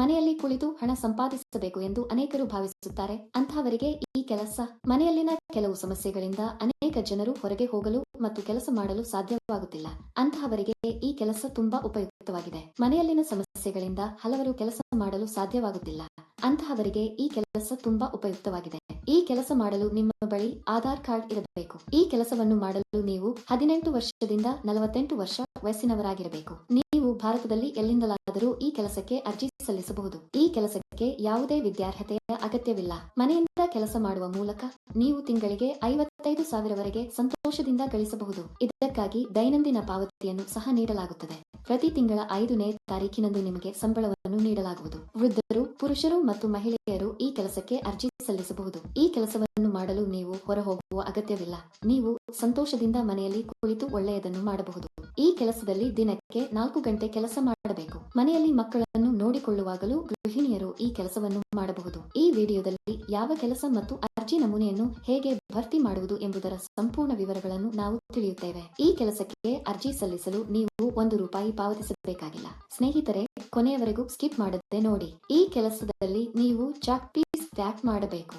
ಮನೆಯಲ್ಲಿ ಕುಳಿತು ಹಣ ಸಂಪಾದಿಸಬೇಕು ಎಂದು ಅನೇಕರು ಭಾವಿಸುತ್ತಾರೆ. ಅಂತಹವರಿಗೆ ಈ ಕೆಲಸ ಮನೆಯಲ್ಲಿನ ಕೆಲವು ಸಮಸ್ಯೆಗಳಿಂದ ಅನೇಕ ಜನರು ಹೊರಗೆ ಹೋಗಲು ಮತ್ತು ಕೆಲಸ ಮಾಡಲು ಸಾಧ್ಯವಾಗುತ್ತಿಲ್ಲ. ಅಂತಹವರಿಗೆ ಈ ಕೆಲಸ ತುಂಬಾ ಉಪಯುಕ್ತವಾಗಿದೆ. ಮನೆಯಲ್ಲಿನ ಸಮಸ್ಯೆಗಳಿಂದ ಹಲವರು ಕೆಲಸ ಮಾಡಲು ಸಾಧ್ಯವಾಗುತ್ತಿಲ್ಲ. ಅಂತಹವರಿಗೆ ಈ ಕೆಲಸ ತುಂಬಾ ಉಪಯುಕ್ತವಾಗಿದೆ. ಈ ಕೆಲಸ ಮಾಡಲು ನಿಮ್ಮ ಬಳಿ ಆಧಾರ್ ಕಾರ್ಡ್ ಇರಬೇಕು. ಈ ಕೆಲಸವನ್ನು ಮಾಡಲು ನೀವು ಹದಿನೆಂಟು ವರ್ಷದಿಂದ ನಲವತ್ತೆಂಟು ವರ್ಷ ವಯಸ್ಸಿನವರಾಗಿರಬೇಕು. ನೀವು ಭಾರತದಲ್ಲಿ ಎಲ್ಲಿಂದಲಾದರೂ ಈ ಕೆಲಸಕ್ಕೆ ಅರ್ಜಿ ಸಲ್ಲಿಸಬಹುದು. ಈ ಕೆಲಸಕ್ಕೆ ಯಾವುದೇ ವಿದ್ಯಾರ್ಹತೆಯ ಅಗತ್ಯವಿಲ್ಲ. ಮನೆಯಿಂದ ಕೆಲಸ ಮಾಡುವ ಮೂಲಕ ನೀವು ತಿಂಗಳಿಗೆ ಐವತ್ತೈದು ಸಾವಿರವರೆಗೆ ಸಂತೋಷದಿಂದ ಗಳಿಸಬಹುದು. ಇದಕ್ಕಾಗಿ ದೈನಂದಿನ ಪಾವತಿಯನ್ನು ಸಹ ನೀಡಲಾಗುತ್ತದೆ. ಪ್ರತಿ ತಿಂಗಳ ಐದನೇ ತಾರೀಕಿನಂದು ನಿಮಗೆ ಸಂಬಳವನ್ನು ನೀಡಲಾಗುವುದು. ವೃದ್ಧರು, ಪುರುಷರು ಮತ್ತು ಮಹಿಳೆಯರು ಈ ಕೆಲಸಕ್ಕೆ ಅರ್ಜಿ ಸಲ್ಲಿಸಬಹುದು. ಈ ಕೆಲಸವನ್ನು ಮಾಡಲು ನೀವು ಹೊರಹೋಗುವ ಅಗತ್ಯವಿಲ್ಲ. ನೀವು ಸಂತೋಷದಿಂದ ಮನೆಯಲ್ಲಿ ಕುಳಿತು ಒಳ್ಳೆಯದನ್ನು ಮಾಡಬಹುದು. ಈ ಕೆಲಸದಲ್ಲಿ ದಿನಕ್ಕೆ ನಾಲ್ಕು ಗಂಟೆ ಕೆಲಸ ಮಾಡಬೇಕು. ಮನೆಯಲ್ಲಿ ಮಕ್ಕಳನ್ನು ನೋಡಿಕೊಳ್ಳುವಾಗಲೂ ಗೃಹಿಣಿಯರು ಈ ಕೆಲಸವನ್ನು ಮಾಡಬಹುದು. ಈ ವಿಡಿಯೋದಲ್ಲಿ ಯಾವ ಕೆಲಸ ಮತ್ತು ಅರ್ಜಿ ನಮೂನೆಯನ್ನು ಹೇಗೆ ಭರ್ತಿ ಮಾಡುವುದು ಎಂಬುದರ ಸಂಪೂರ್ಣ ವಿವರಗಳನ್ನು ನಾವು ತಿಳಿಯುತ್ತೇವೆ. ಈ ಕೆಲಸಕ್ಕೆ ಅರ್ಜಿ ಸಲ್ಲಿಸಲು ನೀವು ಒಂದು ರೂಪಾಯಿ ಪಾವತಿಸಬೇಕಾಗಿಲ್ಲ. ಸ್ನೇಹಿತರೆ, ಕೊನೆಯವರೆಗೂ ಸ್ಕಿಪ್ ಮಾಡದೆ ನೋಡಿ. ಈ ಕೆಲಸದಲ್ಲಿ ನೀವು ಚಾಕ್ ಪೀಸ್ ಪ್ಯಾಕ್ ಮಾಡಬೇಕು.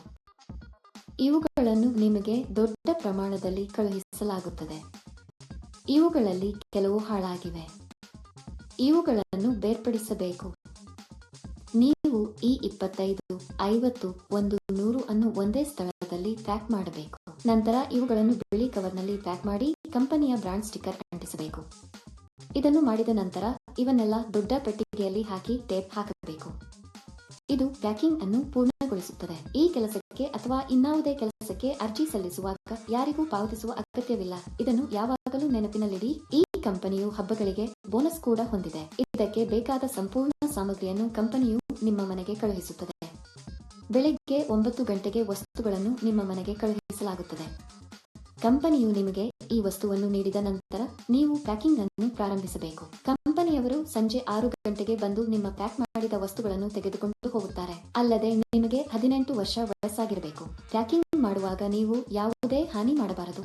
ಇವುಗಳನ್ನು ನಿಮಗೆ ದೊಡ್ಡ ಪ್ರಮಾಣದಲ್ಲಿ ಕಳುಹಿಸಲಾಗುತ್ತದೆ. ಇವುಗಳಲ್ಲಿ ಕೆಲವು ಹಾಳಾಗಿವೆ. ಇವುಗಳನ್ನು ಬೇರ್ಪಡಿಸಬೇಕು. ನೀವು ಈ ಇಪ್ಪತ್ತೈದು, ಐವತ್ತು, ಒಂದು ಒಂದೇ ಸ್ಥಳದಲ್ಲಿ ಪ್ಯಾಕ್ ಮಾಡಬೇಕು. ನಂತರ ಇವುಗಳನ್ನು ಬಿಳಿ ಕವರ್ನಲ್ಲಿ ಪ್ಯಾಕ್ ಮಾಡಿ ಕಂಪನಿಯ ಬ್ರಾಂಡ್ ಸ್ಟಿಕ್ಕರ್ ಅಂಟಿಸಬೇಕು. ಇದನ್ನು ಮಾಡಿದ ನಂತರ ಇವನ್ನೆಲ್ಲ ದೊಡ್ಡ ಪೆಟ್ಟಿಗೆಯಲ್ಲಿ ಹಾಕಿ ಟೇಪ್ ಹಾಕಬೇಕು. ಇದು ಪ್ಯಾಕಿಂಗ್ ಅನ್ನು ಪೂರ್ಣಗೊಳಿಸುತ್ತದೆ. ಈ ಕೆಲಸಕ್ಕೆ ಅಥವಾ ಇನ್ನಾವುದೇ ಕೆಲಸಕ್ಕೆ ಅರ್ಜಿ ಸಲ್ಲಿಸುವಾಗ ಯಾರಿಗೂ ಪಾವತಿಸುವ ಅಗತ್ಯವಿಲ್ಲ. ಇದನ್ನು ಯಾವಾಗಲೂ ನೆನಪಿನಲ್ಲಿಡಿ, ಈ ಕಂಪನಿಯು ಹಬ್ಬಗಳಿಗೆ ಬೋನಸ್ ಕೂಡ ಹೊಂದಿದೆ. ಇದಕ್ಕೆ ಬೇಕಾದ ಸಂಪೂರ್ಣ ಸಾಮಗ್ರಿಯನ್ನು ಕಂಪನಿಯು ನಿಮ್ಮ ಮನೆಗೆ ಕಳುಹಿಸುತ್ತದೆ. ಬೆಳಗ್ಗೆ ಒಂಬತ್ತು ಗಂಟೆಗೆ ವಸ್ತುಗಳನ್ನು ನಿಮ್ಮ ಮನೆಗೆ ಕಳುಹಿಸಲಾಗುತ್ತದೆ. ಕಂಪನಿಯು ನಿಮಗೆ ಈ ವಸ್ತುವನ್ನು ನೀಡಿದ ನಂತರ ನೀವು ಪ್ಯಾಕಿಂಗ್ ಅನ್ನು ಪ್ರಾರಂಭಿಸಬೇಕು. ಕಂಪನಿಯವರು ಸಂಜೆ ಆರು ಗಂಟೆಗೆ ಬಂದು ನಿಮ್ಮ ಪ್ಯಾಕ್ ಮಾಡಿದ ವಸ್ತುಗಳನ್ನು ತೆಗೆದುಕೊಂಡು ಹೋಗುತ್ತಾರೆ. ಅಲ್ಲದೆ ನಿಮಗೆ ಹದಿನೆಂಟು ವರ್ಷ ವಯಸ್ಸಾಗಿರಬೇಕು. ಪ್ಯಾಕಿಂಗ್ ಮಾಡುವಾಗ ನೀವು ಯಾವುದೇ ಹಾನಿ ಮಾಡಬಾರದು.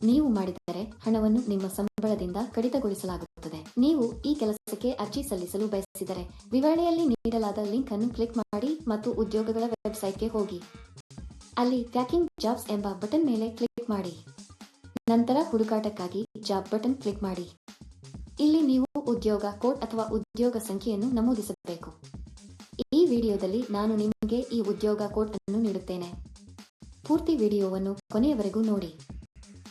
ನೀವು ಮಾಡಿದರೆ ಹಣವನ್ನು ನಿಮ್ಮ ಸಂಬಳದಿಂದ ಕಡಿತಗೊಳಿಸಲಾಗುತ್ತದೆ. ನೀವು ಈ ಕೆಲಸಕ್ಕೆ ಅರ್ಜಿ ಸಲ್ಲಿಸಲು ಬಯಸಿದರೆ ವಿವರಣೆಯಲ್ಲಿ ನೀಡಲಾದ ಲಿಂಕ್ ಅನ್ನು ಕ್ಲಿಕ್ ಮಾಡಿ ಮತ್ತು ಉದ್ಯೋಗಗಳ ವೆಬ್ಸೈಟ್ಗೆ ಹೋಗಿ. ಅಲ್ಲಿ ಪ್ಯಾಕಿಂಗ್ ಜಾಬ್ಸ್ ಎಂಬ ಬಟನ್ ಮೇಲೆ ಕ್ಲಿಕ್ ಮಾಡಿ. ನಂತರ ಹುಡುಕಾಟಕ್ಕಾಗಿ ಜಾಬ್ ಬಟನ್ ಕ್ಲಿಕ್ ಮಾಡಿ. ಇಲ್ಲಿ ನೀವು ಉದ್ಯೋಗ ಕೋಡ್ ಅಥವಾ ಉದ್ಯೋಗ ಸಂಖ್ಯೆಯನ್ನು ನಮೂದಿಸಬೇಕು. ಈ ವಿಡಿಯೋದಲ್ಲಿ ನಾನು ನಿಮಗೆ ಈ ಉದ್ಯೋಗ ಕೋಡ್ ಅನ್ನು ನೀಡುತ್ತೇನೆ. ಪೂರ್ತಿ ವಿಡಿಯೋವನ್ನು ಕೊನೆಯವರೆಗೂ ನೋಡಿ.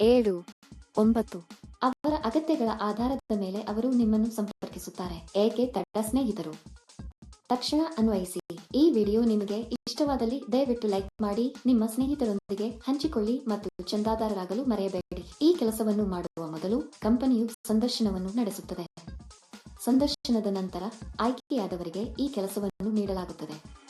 ಏಳು, ಒಂಬತ್ತು ಅವರ ಅಗತ್ಯಗಳ ಆಧಾರದ ಮೇಲೆ ಅವರು ನಿಮ್ಮನ್ನು ಸಂಪರ್ಕಿಸುತ್ತಾರೆ, ಏಕೆ ತಟ್ಟ ಸ್ನೇಹಿತರು? ತಕ್ಷಣ ಅನ್ವಯಿಸಿ, ಈ ವಿಡಿಯೋ ನಿಮಗೆ ಇಷ್ಟವಾದಲ್ಲಿ ದಯವಿಟ್ಟು ಲೈಕ್ ಮಾಡಿ, ನಿಮ್ಮ ಸ್ನೇಹಿತರೊಂದಿಗೆ ಹಂಚಿಕೊಳ್ಳಿ ಮತ್ತು ಚಂದಾದಾರರಾಗಲು ಮರೆಯಬೇಡಿ. ಈ ಕೆಲಸವನ್ನು ಮಾಡುವ ಮೊದಲು ಕಂಪನಿಯು ಸಂದರ್ಶನವನ್ನು ನಡೆಸುತ್ತದೆ. ಸಂದರ್ಶನದ ನಂತರ ಆಯ್ಕೆಯಾದವರಿಗೆ ಈ ಕೆಲಸವನ್ನು ನೀಡಲಾಗುತ್ತದೆ.